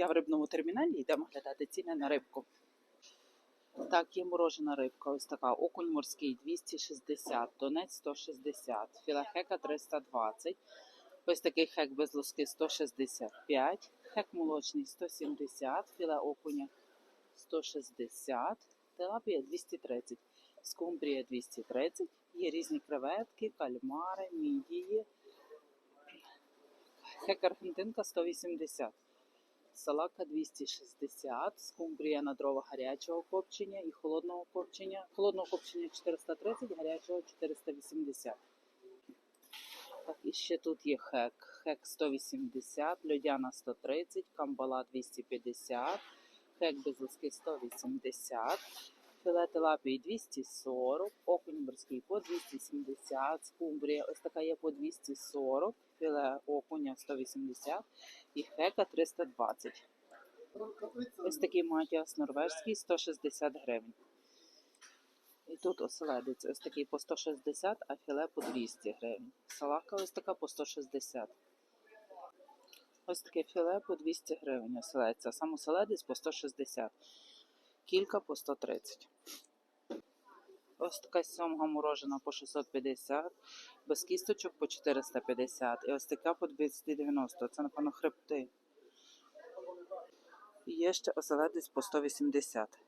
Я в рибному терміналі йдемо глядати ціни на рибку. Так, є морожена рибка, ось така. Окунь морський 260, тонець 160, філе хека 320. Ось такий хек без луски 165, хек молочний 170, філе окуня 160, телапія 230, скумбрія 230. Є різні креветки, кальмари, мідії. Хек аргентинка 180. Салака 260, скумбрія на дрова гарячого копчення і холодного копчення. Холодного копчення 430, гарячого 480. Так, і ще тут є хек. Хек 180, льодяна 130, камбала 250, хек без луски 180, філе тилапії 240, окунь морський по 270, скумбрія ось така є по 240, філе окуня 180 і хека 320. Ось такий матіас норвежський 160 гривень. І тут оселедець ось такий по 160, а філе по 200 гривень. Салака ось така по 160. Ось таке філе по 200 гривень оселедець, а сам оселедець по 160. Кілька по 130. Ось така сьомга морожена по 650, без кісточок по 450 і ось така по 290. Це, напевно, хребти. І є ще оселедець по 180.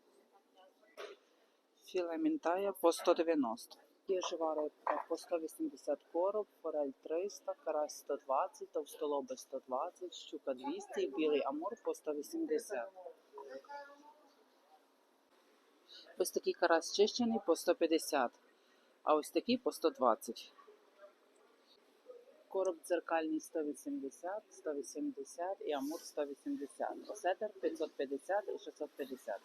Філе мінтая по 190. Є жива рибка по 180 короб, форель 300, карась 120, товстолоби 120, щука 200, і білий амур по 180. Ось такий карась чищений по 150, а ось такий по 120. Короб дзеркальний 180, 180 і амур 180. Осетер 550 і 650.